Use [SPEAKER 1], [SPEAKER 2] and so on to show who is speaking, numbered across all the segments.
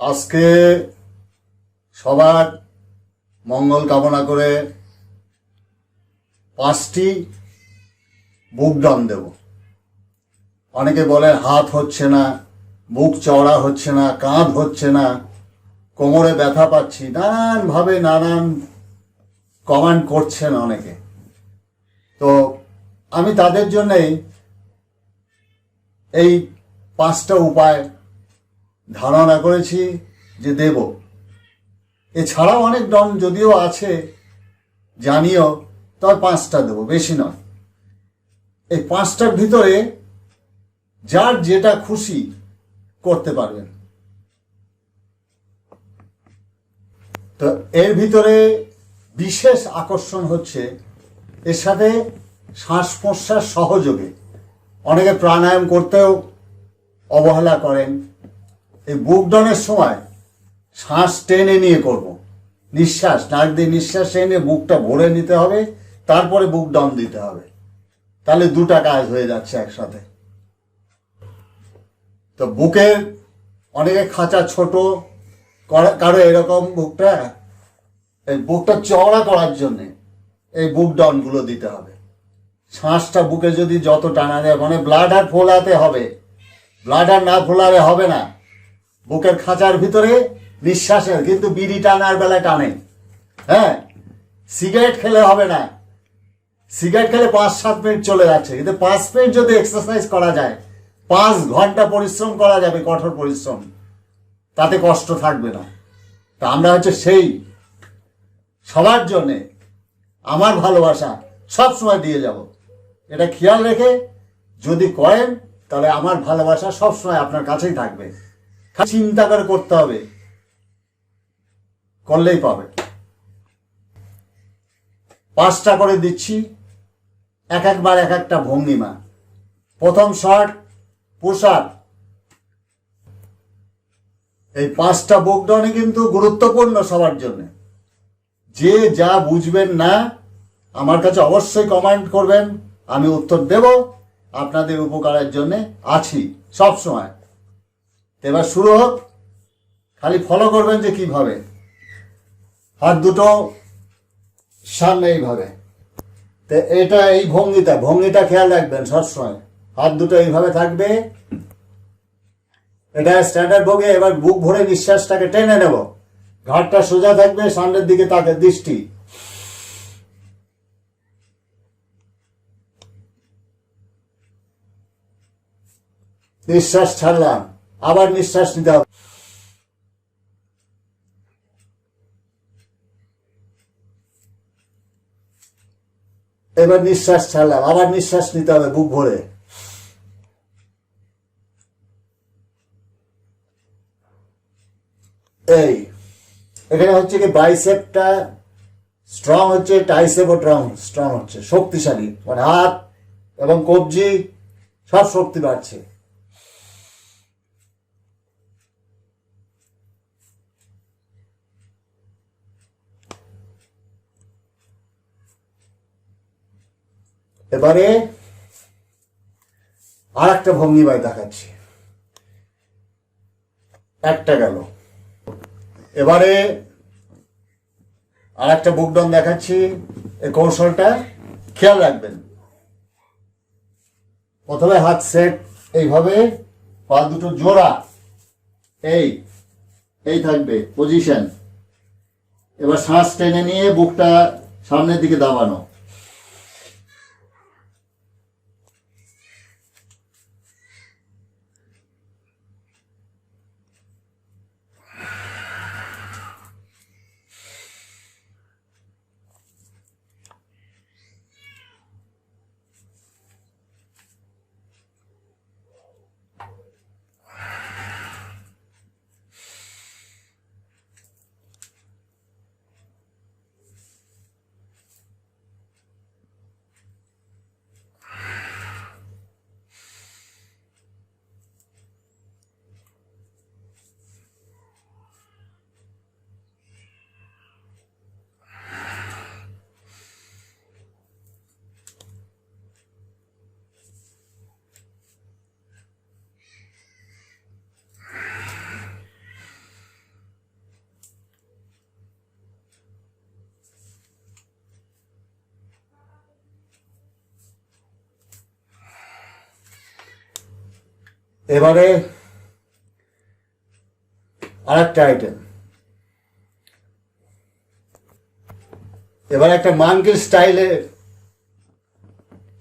[SPEAKER 1] আজকে সবার মঙ্গল কামনা করে পাঁচটি বুক ডান দেব। অনেকে বলে হাত হচ্ছে না, বুক চওড়া হচ্ছে না, কাঁধ হচ্ছে না, কোমরে ব্যথা পাচ্ছি, নানানভাবে নানান কমেন্ট করছেন অনেকে। তো আমি তাদের জন্যেই এই পাঁচটা উপায় ধারণা করেছি যে দেব। এছাড়াও অনেক ডন যদিও আছে, জানিও, তবে পাঁচটা দেবো, বেশি নয়। এই পাঁচটার ভিতরে যার যেটা খুশি করতে পারবেন। তো এর ভিতরে বিশেষ আকর্ষণ হচ্ছে, এর সাথে শ্বাস প্রশ্বাস সহযোগে। অনেকে প্রাণায়াম করতেও অবহেলা করেন। এই বুক ডনের সময় শ্বাস টেনে নিয়ে করব। নিঃশ্বাস, নাক দিয়ে নিঃশ্বাস এনে বুকটা ভরে নিতে হবে, তারপরে বুক ডন দিতে হবে। তাহলে দুটা কাজ হয়ে যাচ্ছে একসাথে। তো বুকের অনেকে খাঁচা ছোট, কারো- এরকম বুকটা, এই বুকটা চওড়া করার জন্যে এই বুক ডনগুলো দিতে হবে। শ্বাসটা বুকে যদি যত টানা যায় মানে ব্লাড আর ফোলাতে হবে। ব্লাড আর না ফোলালে হবে না। বুকের খাঁচার ভিতরে নিঃশ্বাসের, কিন্তু বিড়ি টানার বেলায় টানে। হ্যাঁ? সিগারেট খেলে হবে না। সিগারেট খেলে পাঁচ সাত মিনিট চলে যাচ্ছে। কিন্তু পাঁচ মিনিট যদি এক্সারসাইজ করা যায়, পাঁচ ঘণ্টা পরিশ্রম করা যাবে, কঠোর পরিশ্রম। তাতে কষ্ট থাকবে না। তা আমরা হচ্ছে সেই, সবার জন্যে আমার ভালোবাসা সব সময় দিয়ে যাব। এটা খেয়াল রেখে যদি করেন, তাহলে আমার ভালোবাসা সব সময় আপনার কাছেই থাকবে। চিন্তা করে করতে হবে। করলেই পাবে। পাঁচটা করে দিচ্ছি। এক একবার এক একটা ভঙ্গিমা। প্রথম শট পোশাক এই পাঁচটা বুকডাউনে কিন্তু গুরুত্বপূর্ণ সবার জন্য। যে যা বুঝবেন না, আমার কাছে অবশ্যই কমেন্ট করবেন। আমি উত্তর দেব। আপনাদের উপকারের জন্য আছি সব সময় এবার শুরু হোক। খালি ফলো করবেন যে কীভাবে। হাত দুটো সামনে এইভাবে। তো এটা এই ভঙ্গিটা ভঙ্গিটা খেয়াল রাখবেন সবসময়। হাত দুটো এইভাবে থাকবে। এটা স্ট্যান্ডার্ড ভঙ্গি, এবার বুক ভরে নিঃশ্বাসটাকে টেনে নেব। ঘাটটা সোজা থাকবে, সামনের দিকে তাকে দৃষ্টি। নিঃশ্বাস ছাড়লাম। আবার নিঃশ্বাস নিতে হবে। এবার নিঃশ্বাস ছাড়লাম, আবার নিঃশ্বাস নিতে হবে বুক ভরে। এই, এখানে হচ্ছে কি বাইসেপটা স্ট্রং হচ্ছে টাইসেপও স্ট্রং স্ট্রং হচ্ছে, শক্তিশালী। মানে হাত এবং কবজি সব শক্তি বাড়ছে। এবারে আর একটা ভঙ্গিমায় দেখাচ্ছি। একটা গেল। এবারে আর একটা বুকডন দেখাচ্ছি। এই কৌশলটা খেয়াল রাখবেন। প্রথমে হাত সেট এইভাবে, পা দুটো জোড়া। এই এই থাকবে পজিশন এবার শ্বাস টেনে নিয়ে বুকটা সামনের দিকে দাবানো। এবারে আরেকটা আইটেম এবার একটা মানকি স্টাইলে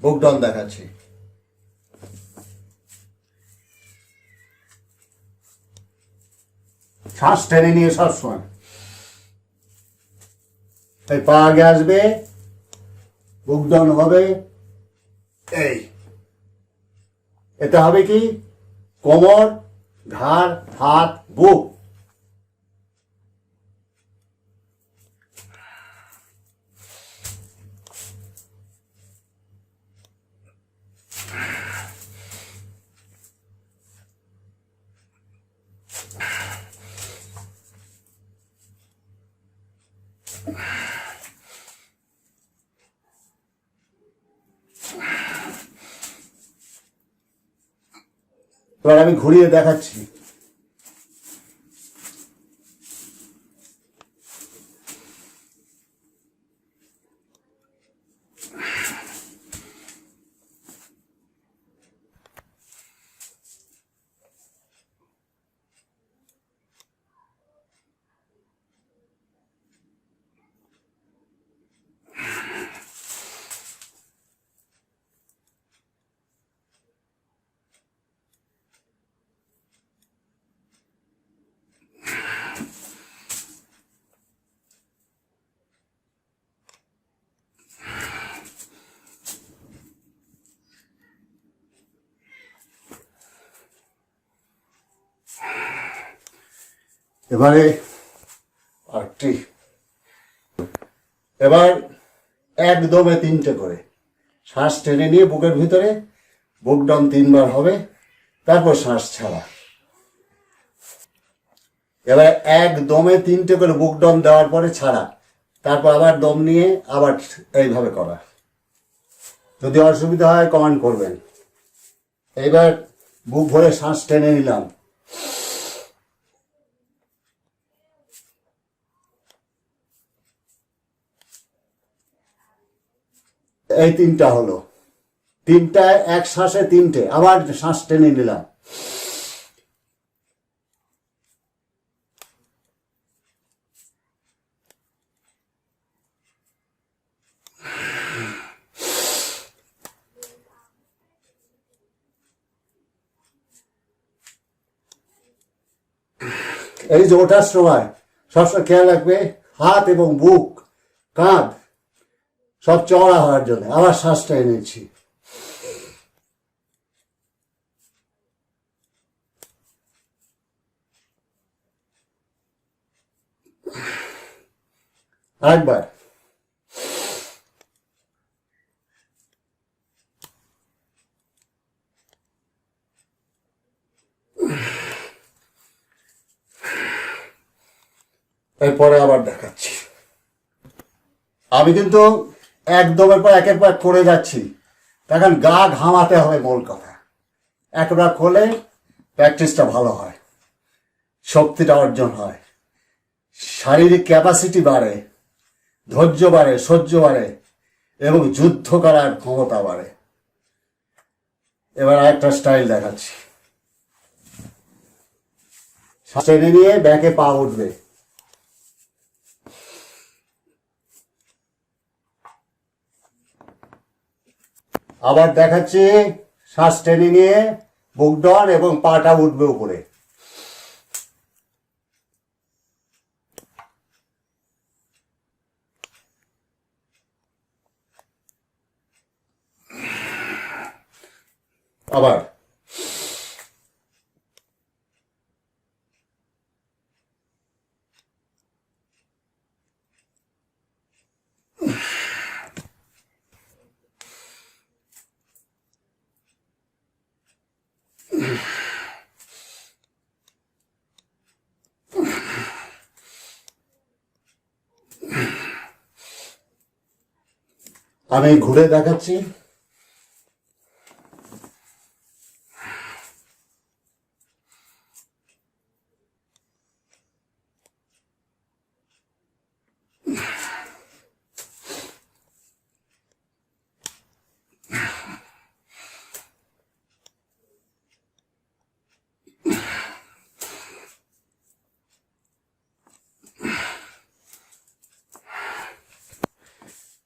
[SPEAKER 1] বুক ডন দেখাচ্ছি। শ্বাস টেনে নিয়ে সবসময় এই পা আগে আসবে বুক ডাউন হবে, এই। এটা হবে কি? কোমর ঘাড় হাত বুক। এবার আমি ঘুরিয়ে দেখাচ্ছি। এবারে আরেকটি এবার একদমে তিনটে করে। শ্বাস টেনে নিয়ে বুকের ভিতরে, বুক ডাউন তিনবার হবে, তারপর শ্বাস ছাড়া। এবার একদমে তিনটে করে বুক ডাউন দেওয়ার পরে ছাড়া, তারপর আবার দম নিয়ে আবার এইভাবে করা। যদি অসুবিধা হয় কমেন্ট করবেন। এইবার বুক ভরে শ্বাস টেনে নিলাম। এই তিনটা হলো। তিনটায় এক শ্বাসে তিনটে। আবার শ্বাস টেনে নিলাম। এই যে ওঠার সময় সবসময় খেয়াল রাখবে, হাত এবং বুক, কাঁধ সব চওড়া হওয়ার জন্য। আবার শ্বাসটা এনেছি একবার এরপরে আবার দেখাচ্ছি। আমি কিন্তু একদমের পর একের পর করে যাচ্ছি। তখন গা ঘামাতে হবে মূল কথা। একবার খোলে প্র্যাকটিসটা ভালো হয়। শক্তিটা অর্জন হয়। শারীরিক ক্যাপাসিটি বাড়ে, ধৈর্য বাড়ে, সহ্য বাড়ে, এবং যুদ্ধ করার ক্ষমতা বাড়ে। এবার আরেকটা স্টাইল দেখাচ্ছি। টেনে নিয়ে ব্যাকে পা উঠবে। আবার দেখাচ্ছি শ্বাস টেনে নিয়ে বুক ডন এবং পাটা উঠবে উপরে। আবার আমি ঘুরে দেখাচ্ছি।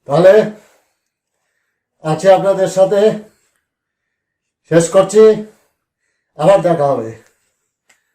[SPEAKER 1] তাহলে আছে আপনাদের সাথে। শেষ করছি। আবার দেখা হবে।